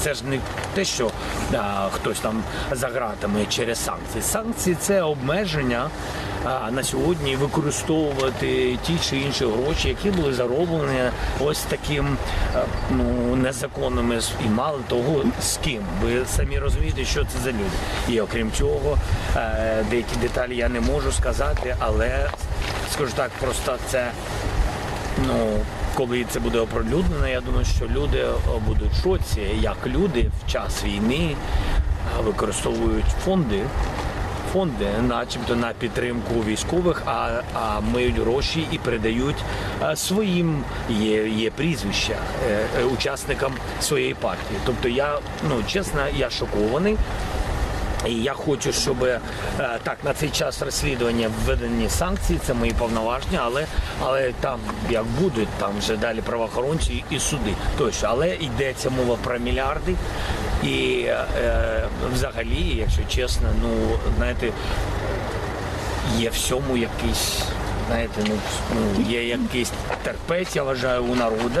Це ж не те, що а, хтось там за ґратами через санкції. Санкції це обмеження а, на сьогодні використовувати ті чи інші гроші, які були зароблені ось таким а, ну, незаконними і мало того, з ким. Ви самі розумієте, що це за люди. І окрім цього, е, деякі деталі я не можу сказати, але скажу так, просто це ну. Коли це буде оприлюднено, я думаю, що люди е, будуть в шоці, як люди в час війни е, використовують фонди, фонди, начебто на підтримку військових, а, а миють гроші і передають е, своїм є, є прізвища учасникам своєї партії. Тобто я, ну чесно, я шокований. І я хочу, щоб е, так на цей час розслідування введені санкції, це мої повноваження, але але там як будуть, там вже далі правоохоронці і суди. Тощо, але йдеться мова про мільярди. І е, взагалі, якщо чесно, ну знаєте, є всьому якийсь, знаєте, ну, ну є якийсь терпець, я вважаю, у народу.